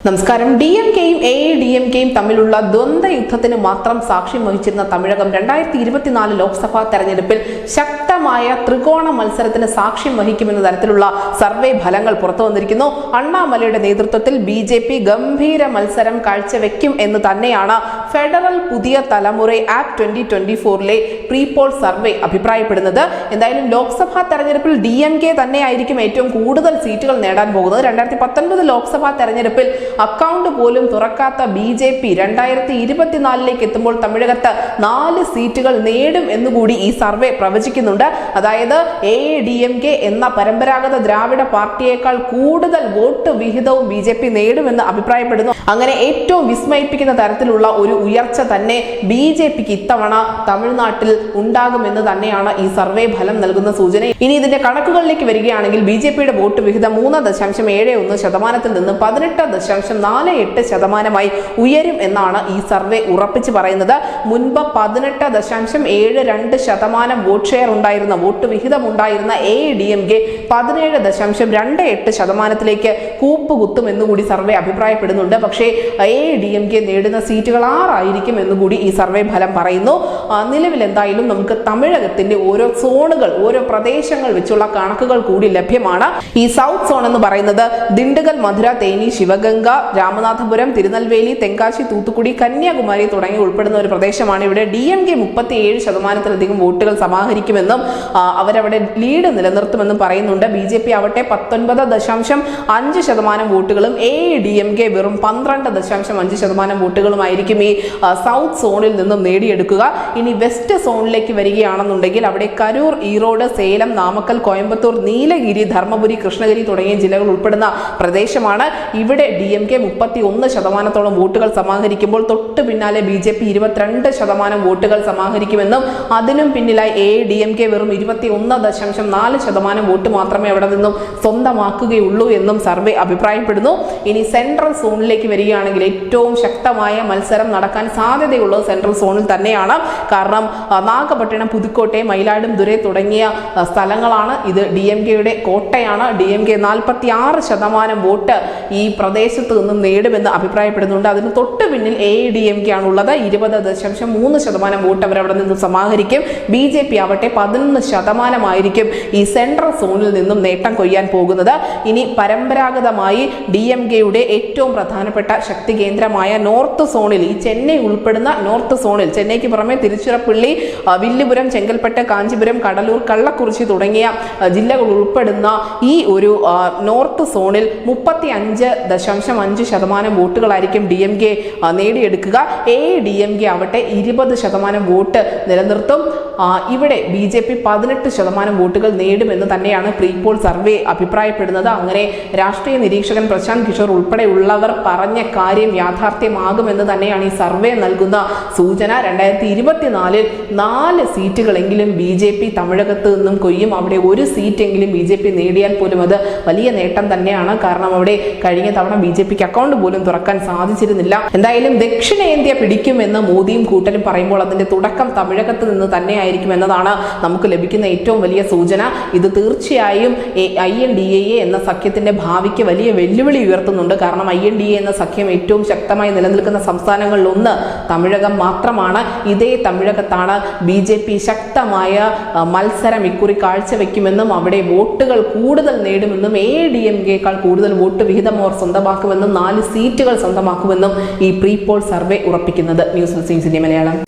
നമസ്കാരം. D M കെയും A D M കെയും തമ്മിലുള്ള ദ്വന്ദ്വ യുദ്ധത്തിന് മാത്രം സാക്ഷ്യം വഹിച്ചിരുന്ന തമിഴകം രണ്ടായിരത്തി ഇരുപത്തിനാല് ലോക്സഭാ തെരഞ്ഞെടുപ്പിൽ ശക്തമായ ത്രികോണ മത്സരത്തിന് സാക്ഷ്യം വഹിക്കുമെന്ന തരത്തിലുള്ള സർവേ ഫലങ്ങൾ പുറത്തു വന്നിരിക്കുന്നു. അണ്ണാമലയുടെ നേതൃത്വത്തിൽ ബി ഗംഭീര മത്സരം കാഴ്ചവെക്കും എന്ന് തന്നെയാണ് Federal Puthiya Thalamura app twenty twenty ഫോറിലെ prepoll survey അഭിപ്രായപ്പെടുന്നത്. എന്തായാലും ലോക്സഭാ തെരഞ്ഞെടുപ്പിൽ ഡി എം കെ തന്നെയായിരിക്കും ഏറ്റവും കൂടുതൽ സീറ്റുകൾ നേടാൻ പോകുന്നത്. രണ്ടായിരത്തി പത്തൊൻപത് ലോക്സഭാ തെരഞ്ഞെടുപ്പിൽ അക്കൗണ്ട് പോലും തുറക്കാത്ത ബി ജെ പി രണ്ടായിരത്തി ഇരുപത്തിനാലിലേക്ക് എത്തുമ്പോൾ തമിഴകത്ത് നാല് സീറ്റുകൾ നേടും എന്നുകൂടി ഈ സർവേ പ്രവചിക്കുന്നുണ്ട്. അതായത് എ ഡി എം കെ എന്ന പരമ്പരാഗത ദ്രാവിഡ പാർട്ടിയേക്കാൾ കൂടുതൽ വോട്ട് വിഹിതവും ബി ജെ പി നേടുമെന്ന് അഭിപ്രായപ്പെടുന്നു. അങ്ങനെ ഏറ്റവും വിസ്മയിപ്പിക്കുന്ന തരത്തിലുള്ള ഒരു ഉയർച്ച തന്നെ ബി ജെ പിക്ക് ഇത്തവണ തമിഴ്നാട്ടിൽ ഉണ്ടാകുമെന്ന് തന്നെയാണ് ഈ സർവേ ഫലം നൽകുന്ന സൂചന. ഇനി ഇതിന്റെ കണക്കുകളിലേക്ക് വരികയാണെങ്കിൽ ബി ജെ പിയുടെ വോട്ട് വിഹിതം മൂന്ന് ദശാംശം ഏഴ് ഒന്ന് ശതമാനത്തിൽ നിന്ന് പതിനെട്ട് ദശാംശം നാല് എട്ട് ശതമാനമായി ഉയരും എന്നാണ് ഈ സർവേ ഉറപ്പിച്ച് പറയുന്നത്. മുൻപ് പതിനെട്ട് ദശാംശം ഏഴ് രണ്ട് ശതമാനം വോട്ട് ഷെയർ ഉണ്ടായിരുന്ന വോട്ട് വിഹിതം ഉണ്ടായിരുന്ന എ ഡി എം കെ പതിനേഴ് ദശാംശം രണ്ട് എട്ട് ശതമാനത്തിലേക്ക് കൂപ്പുകുത്തും എന്നുകൂടി സർവേ അഭിപ്രായപ്പെടുന്നുണ്ട്. പക്ഷേ എ ഡി എം കെ നേടുന്ന സീറ്റുകൾ ആറായിരിക്കും എന്നുകൂടി ഈ സർവേ ഫലം പറയുന്നു. നിലവിൽ എന്തായാലും നമുക്ക് തമിഴകത്തിന്റെ ഓരോ സോണുകൾ ഓരോ പ്രദേശങ്ങൾ വെച്ചുള്ള കണക്കുകൾ കൂടി ലഭ്യമാണ്. ഈ സൗത്ത് സോൺ എന്ന് പറയുന്നത് ദിണ്ടുകൽ മധുര തേനി ശിവഗംഗ രാമനാഥപുരം തിരുനെൽവേലി തെങ്കാശി തൂത്തുക്കുടി കന്യാകുമാരി തുടങ്ങി ഉൾപ്പെടുന്ന ഒരു പ്രദേശമാണ് ഇവിടെ. ഡി എം കെ മുപ്പത്തി ഏഴ് ശതമാനത്തിലധികം വോട്ടുകൾ സമാഹരിക്കുമെന്നും അവരവിടെ ലീഡ് നിലനിർത്തുമെന്നും പറയുന്നുണ്ട്. ബി ജെ പി ആവട്ടെ പത്തൊൻപത് ദശാംശം അഞ്ച് ശതമാനം വോട്ടുകളും എ ഡി എം കെ വെറും പന്ത്രണ്ട് ദശാംശം അഞ്ച് ശതമാനം വോട്ടുകളുമായിരിക്കും ഈ സൗത്ത് സോണിൽ നിന്നും നേടിയെടുക്കുക. ഇനി വെസ്റ്റ് സോണിലേക്ക് വരികയാണെന്നുണ്ടെങ്കിൽ അവിടെ കരൂർ ഈറോഡ് സേലം നാമക്കൽ കോയമ്പത്തൂർ നീലഗിരി ധർമ്മപുരി കൃഷ്ണഗിരി തുടങ്ങിയ ജില്ലകൾ ഉൾപ്പെടുന്ന പ്രദേശമാണ്. ഇവിടെ ഡി എം കെ മുപ്പത്തി ഒന്ന് ശതമാനത്തോളം വോട്ടുകൾ സമാഹരിക്കുമ്പോൾ തൊട്ട് പിന്നാലെ ബി ജെ പി ഇരുപത്തിരണ്ട് ശതമാനം വോട്ടുകൾ സമാഹരിക്കുമെന്നും അതിനും പിന്നിലായി എ ഡി എം കെ വെറും ഇരുപത്തി ഒന്ന് ദശാംശം നാല് ശതമാനം വോട്ട് മാത്രമേ അവിടെ നിന്നും സ്വന്തമാക്കുകയുള്ളൂ എന്നും സർവേ അഭിപ്രായപ്പെടുന്നു. ഇനി സെൻട്രൽ സോണിലേക്ക് വരികയാണെങ്കിൽ ഏറ്റവും ശക്തമായ മത്സരം നടക്കാൻ സാധ്യതയുള്ളത് സെൻട്രൽ സോണിൽ തന്നെയാണ്. കാരണം നാഗപട്ടണം പുതുക്കോട്ടെ ദുരെ തുടങ്ങിയ സ്ഥലങ്ങളാണ് ഇത് ഡി എം കെയുടെ കോട്ടയാണ്. ഡി എം കെ നാൽപ്പത്തി ആറ് ശതമാനം വോട്ട് ഈ പ്രദേശത്ത് നിന്നും നേടുമെന്ന് അഭിപ്രായപ്പെടുന്നുണ്ട്. അതിന് തൊട്ട് പിന്നിൽ എ ഡി എം കെ ആണുള്ളത്. ഇരുപത് ദശാംശം മൂന്ന് ശതമാനം വോട്ട് അവർ അവിടെ നിന്ന് സമാഹരിക്കും. ബി ജെ പി ആവട്ടെ പതിനൊന്ന് ശതമാനമായിരിക്കും ഈ സെൻട്രൽ സോണിൽ നിന്നും നേട്ടം കൊയ്യാൻ പോകുന്നത്. ഇനി പരമ്പരാഗതമായി ഡി എം കെയുടെ ഏറ്റവും പ്രധാനപ്പെട്ട ശക്തി കേന്ദ്രമായ നോർത്ത് സോണിൽ ഈ ചെന്നൈ ഉൾപ്പെടുന്ന നോർത്ത് സോണിൽ. ചെന്നൈക്ക് പുറമെ തിരുച്ചിറപ്പള്ളി വില്ലുപുരം ചെങ്കൽപ്പെട്ട് കാഞ്ചീപുരം കടലൂർ കള്ളക്കുറിച്ചി തുടങ്ങിയ ജില്ലകൾ ഉൾപ്പെടുന്ന ഈ ഒരു നോർത്ത് സോണിൽ മുപ്പത്തി അഞ്ച് ദശാംശം അഞ്ച് ശതമാനം വോട്ടുകളായിരിക്കും ഡി എം കെ നേടിയെടുക്കുക. എ ഡി എം കെ ആവട്ടെ ഇരുപത് ശതമാനം വോട്ട് നിലനിർത്തും. ഇവിടെ ബി ജെ പി പതിനെട്ട് ശതമാനം വോട്ടുകൾ നേടുമെന്ന് തന്നെയാണ് പ്രീപോൾ സർവേ അഭിപ്രായപ്പെടുന്നത്. അങ്ങനെ രാഷ്ട്രീയ നിരീക്ഷകൻ പ്രശാന്ത് കിഷോർ ഉൾപ്പെടെയുള്ളവർ പറഞ്ഞ കാര്യം യാഥാർത്ഥ്യമാകുമെന്ന് തന്നെയാണ് ഈ നൽകുന്ന സൂചന രണ്ടായിരത്തി ഇരുപത്തിനാലിൽ നാല് സീറ്റുകളെങ്കിലും ബി ജെ പി തമിഴകത്ത് നിന്നും കൊയ്യും. അവിടെ ഒരു സീറ്റെങ്കിലും ബി ജെ പി നേടിയാൽ പോലും അത് വലിയ നേട്ടം തന്നെയാണ്. കാരണം അവിടെ കഴിഞ്ഞ തവണ ബി ജെ പിക്ക് അക്കൗണ്ട് പോലും തുറക്കാൻ സാധിച്ചിരുന്നില്ല. എന്തായാലും ദക്ഷിണേന്ത്യ പിടിക്കുമെന്ന് മോദിയും കൂട്ടരും പറയുമ്പോൾ അതിന്റെ തുടക്കം തമിഴകത്ത് നിന്ന് തന്നെയായിരിക്കും എന്നതാണ് നമുക്ക് ലഭിക്കുന്ന ഏറ്റവും വലിയ സൂചന. ഇത് തീർച്ചയായും ഐ എൻ ഡി എ എന്ന സഖ്യത്തിന്റെ ഭാവിക്ക് വലിയ വെല്ലുവിളി ഉയർത്തുന്നുണ്ട്. കാരണം ഐ എൻ ഡി എ എന്ന സഖ്യം ഏറ്റവും ശക്തമായി നിലനിൽക്കുന്ന സംസ്ഥാനങ്ങളിൽ ഒന്ന് തമിഴകം മാത്രമാണ്. ഇതേ തമിഴകത്താണ് ബി ജെ പി ശക്തമായ മത്സരം ഇക്കുറി കാഴ്ചവെക്കുമെന്നും അവിടെ വോട്ടുകൾ കൂടുതൽ നേടുമെന്നും എ ഡി എം കെക്കാൾ കൂടുതൽ വോട്ട് വിഹിതം അവർ സ്വന്തമാക്കുമെന്നും നാല് സീറ്റുകൾ സ്വന്തമാക്കുമെന്നും ഈ പ്രീപോൾ സർവേ ഉറപ്പിക്കുന്നത്. ന്യൂസ് ന്യൂസിന്റെ മലയാളം.